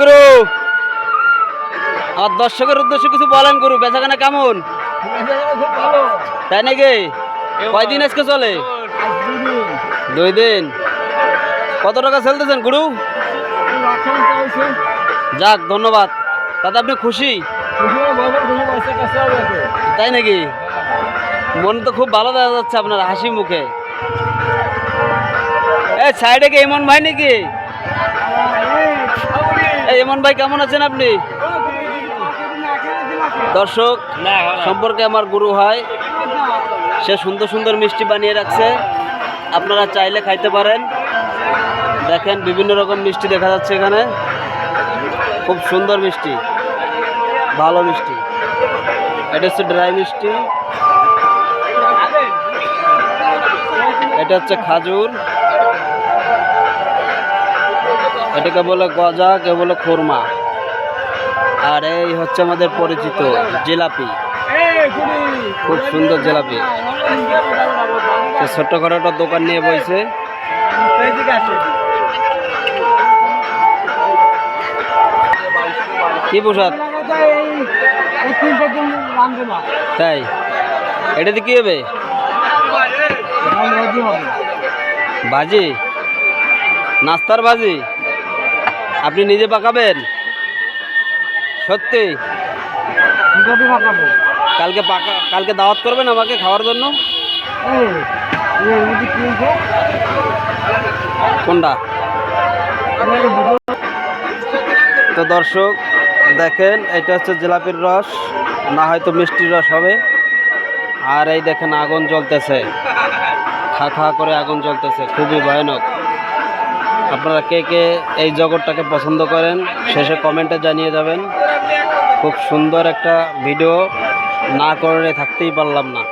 গুরু। আমার দর্শকের উদ্দেশ্যে কিছু বলেন গুরু, বেচাকেনা কেমন? তাই নাকি? কয়দিন আজকে চলে? দুই দিন। কত টাকা চলতেছেন গুরু? যাক, ধন্যবাদ। তাতে আপনি খুশি? তাই নাকি? মন তো খুব ভালো দেখা যাচ্ছে আপনার হাসি মুখে। এই, সাইডে কি ইমন ভাই নাকি? এই ইমন ভাই, কেমন আছেন আপনি? দর্শক, সম্পর্কে আমার গুরু হয় সে সুন্দর সুন্দর মিষ্টি বানিয়ে রাখছে। আপনারা চাইলে খাইতে পারেন। দেখেন, বিভিন্ন রকম মিষ্টি দেখা যাচ্ছে এখানে। খুব সুন্দর মিষ্টি, ভালো মিষ্টি। এটা হচ্ছে ড্রাই মিষ্টি। এটা হচ্ছে খাজুর। এটাকে বলে গজা কে বলে খুরমা। আর এই হচ্ছে আমাদের পরিচিত জিলাপি। খুব সুন্দর জিলাপি। সে ছোট্টখাটো একটা দোকান নিয়ে বইছে। কি প্রসাদ তাই? এটাতে কি হবে? বাজি? নাস্তার বাজি? আপনি নিজে পাকাবেন? সত্যি? কালকে পাকা কালকে দাওয়াত করবেন আমাকে খাওয়ার জন্য? কোনটা? তো দর্শক দেখেন এটা হচ্ছে জিলাপির রস না হয়তো মিষ্টির রস হবে। আর এই দেখেন আগুন জ্বলতেছে। খা খা করে আগুন জ্বলতেছে খুবই ভয়ানক। আপনারা কে কে এই জগৎটাকে পছন্দ করেন, শেষে কমেন্টে জানিয়ে যাবেন। খুব সুন্দর একটা ভিডিও না করে থাকতেই পারলাম না।